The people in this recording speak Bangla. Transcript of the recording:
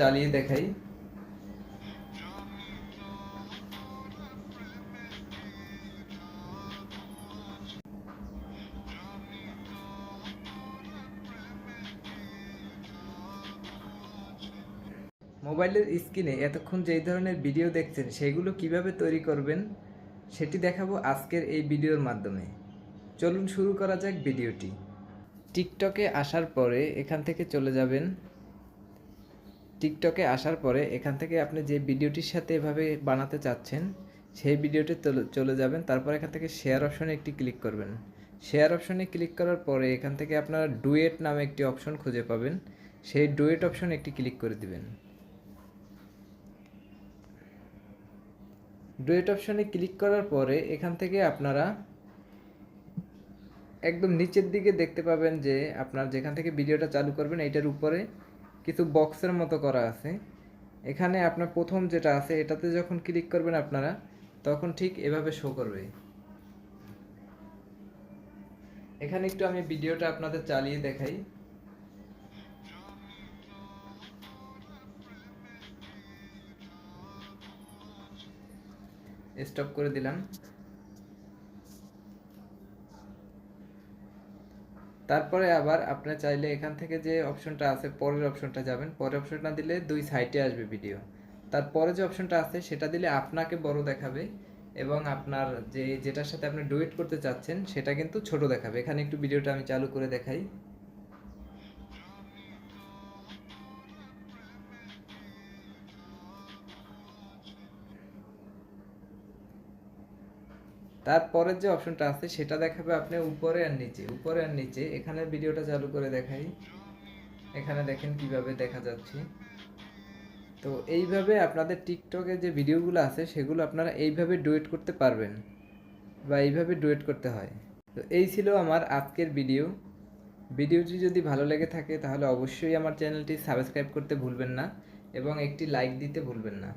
চালিয়ে দেখাই। মোবাইলের স্ক্রিনে এতক্ষণ যেই ধরনের ভিডিও দেখছেন, সেগুলো কীভাবে তৈরি করবেন, সেটি দেখাবো আজকের এই ভিডিওর মাধ্যমে। চলুন শুরু করা যাক ভিডিওটি। টিকটকে আসার পরে এখান থেকে চলে যাবেন। টিকটকে আসার পরে এখান থেকে আপনি যে ভিডিওটির সাথে এভাবে বানাতে চাচ্ছেন, সেই ভিডিওটি চলে- যাবেন। তারপর এখান থেকে শেয়ার অপশনে একটি ক্লিক করবেন। শেয়ার অপশনে ক্লিক করার পরে এখান থেকে আপনারা ডুয়েট নামে একটি অপশন খুঁজে পাবেন। সেই ডুয়েট অপশনে একটি ক্লিক করে দিবেন। ডুয়েট অপশনে ক্লিক করার পরে এখান থেকে আপনারা একদম নিচের দিকে দেখতে পাবেন যে আপনার যেখান থেকে ভিডিওটা চালু করবেন, এইটার উপরে কিছু বক্সের মতো করা আছে। এখানে আপনার প্রথম যেটা আছে, এটাতে যখন ক্লিক করবেন আপনারা, তখন ঠিক এভাবে শো করবে। এখানে একটু আমি ভিডিওটা আপনাদের চালিয়ে দেখাই। স্টপ করে দিলাম। তারপরে আবার আপনি চাইলে এখান থেকে যে অপশনটা আছে, পরের অপশনটা যাবেন। পরের অপশনটা দিলে দুই সাইডে আসবে ভিডিও তারপরে যে অপশনটা আছে, সেটা দিলে আপনাকে বড় দেখাবে এবং আপনার যে, যেটার সাথে আপনি ডুয়েট করতে চাচ্ছেন, সেটা কিন্তু ছোট দেখাবে। এখানে একটু ভিডিওটা আমি চালু করে দেখাই। তারপরের যে অপশনটা আছে, সেটা দেখাবে আপনি উপরে আর নিচে। উপরে আর নিচে এখানে ভিডিওটা চালু করে দেখাই। এখানে দেখেন কীভাবে দেখা যাচ্ছে। তো এইভাবে আপনাদের টিকটকে যে ভিডিওগুলো আছে, সেগুলো আপনারা এইভাবে ডুয়েট করতে পারবেন বা এইভাবে ডুয়েট করতে হয়। তো এই ছিল আমার আজকের ভিডিও। ভিডিওটি যদি ভালো লেগে থাকে, তাহলে অবশ্যই আমার চ্যানেলটি সাবস্ক্রাইব করতে ভুলবেন না এবং একটি লাইক দিতে ভুলবেন না।